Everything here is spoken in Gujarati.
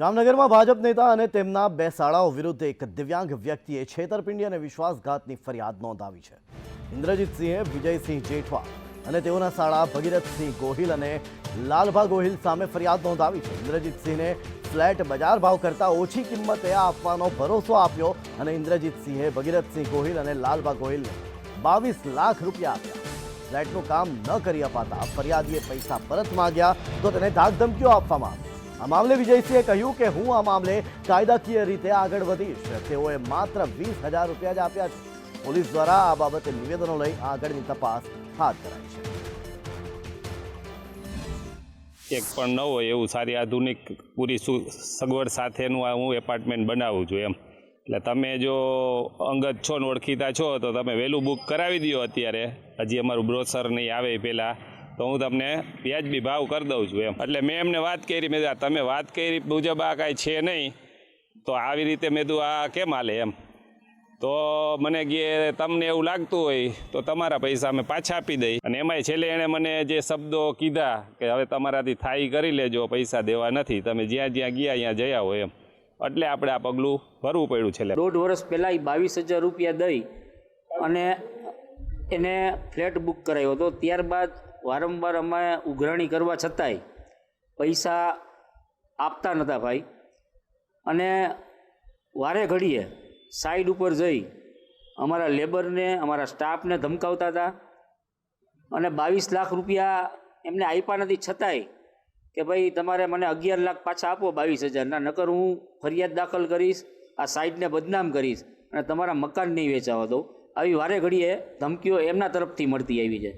જામનગરમાં ભાજપ નેતા અને તેમના બે શાળાઓ વિરુદ્ધ એક દિવ્યાંગ વ્યક્તિએ છેતરપિંડી અને વિશ્વાસઘાતની ફરિયાદ નોંધાવી છે. ઇન્દ્રજીતસિંહે વિજયસિંહ જેઠવા અને તેઓના શાળા ભગીરથસિંહ ગોહિલ અને લાલભા ગોહિલ સામે ફરિયાદ નોંધાવી છે. ઇન્દ્રજીતસિંહને ફ્લેટ બજાર ભાવ કરતાં ઓછી કિંમતે આપવાનો ભરોસો આપ્યો અને ઇન્દ્રજીતસિંહે ભગીરથસિંહ ગોહિલ અને લાલભા ગોહિલને બાવીસ લાખ રૂપિયા આપ્યા. ફ્લેટનું કામ ન કરી અપાતા ફરિયાદીએ પૈસા પરત માગ્યા તો તેને ધાકધમકીઓ આપવામાં આવી. આ મામલે વિજયસિંહે કહ્યું કે હું આ મામલે કાયદાકીય રીતે આગળ વધીશ. તેઓએ માત્ર વીસ હજાર રૂપિયા જ આપ્યા છે. પોલીસ દ્વારા આ બાબતે નિવેદનો લઈ આગળની તપાસ હાથ ધરાઈ છે. એક પણ ન હોય એવું સારી આધુનિક, પૂરી સગવડ સાથેનું આ હું એપાર્ટમેન્ટ બનાવું છું એમ. એટલે તમે જો અંગત છો ને ઓળખીતા છો, તો તમે વહેલું બુક કરાવી દો અત્યારે. હજી અમારું બ્રોસર નહીં આવે પહેલાં. તો હું તમને વ્યાજબી ભાવ કરી દઉં છું એમ. એટલે મેં એમને વાત કરી, મેં તમે વાત કરી મુજબ આ કાંઈ છે નહીં, તો આવી રીતે મેં તું આ કેમ હાલે? એમ. તો મને કે, તમને એવું લાગતું હોય, તો તમારા પૈસા અમે પાછા આપી દઈ. અને એમાંય છેલ્લે એણે મને જે શબ્દો કીધા કે, હવે તમારાથી થાઈ કરી લેજો, પૈસા દેવા નથી, તમે જ્યાં જ્યાં ગયા, ત્યાં જયા હોય એમ. એટલે આપણે આ પગલું ભરવું પડ્યું છેલ્લે. દોઢ વર્ષ પહેલાં બાવીસ હજાર રૂપિયા દઈ અને એને ફ્લેટ બુક કરાવ્યો હતો. ત્યારબાદ વારંવાર અમે ઉઘરાણી કરવા છતાંય પૈસા આપતા નહોતા ભાઈ. અને વારે ઘડીએ સાઈડ ઉપર જઈ અમારા લેબરને અમારા સ્ટાફને ધમકાવતા હતા અને બાવીસ લાખ રૂપિયા એમને આપ્યા નથી. છતાંય કે ભાઈ, તમારે મને અગિયાર લાખ પાછા આપો બાવીસ હજારના નકર હું ફરિયાદ દાખલ કરીશ, આ સાઈડને બદનામ કરીશ અને તમારા મકાન નહીં વેચાવા દો આવી વારે ઘડીએ ધમકીઓ એમના તરફથી મળતી આવી છે.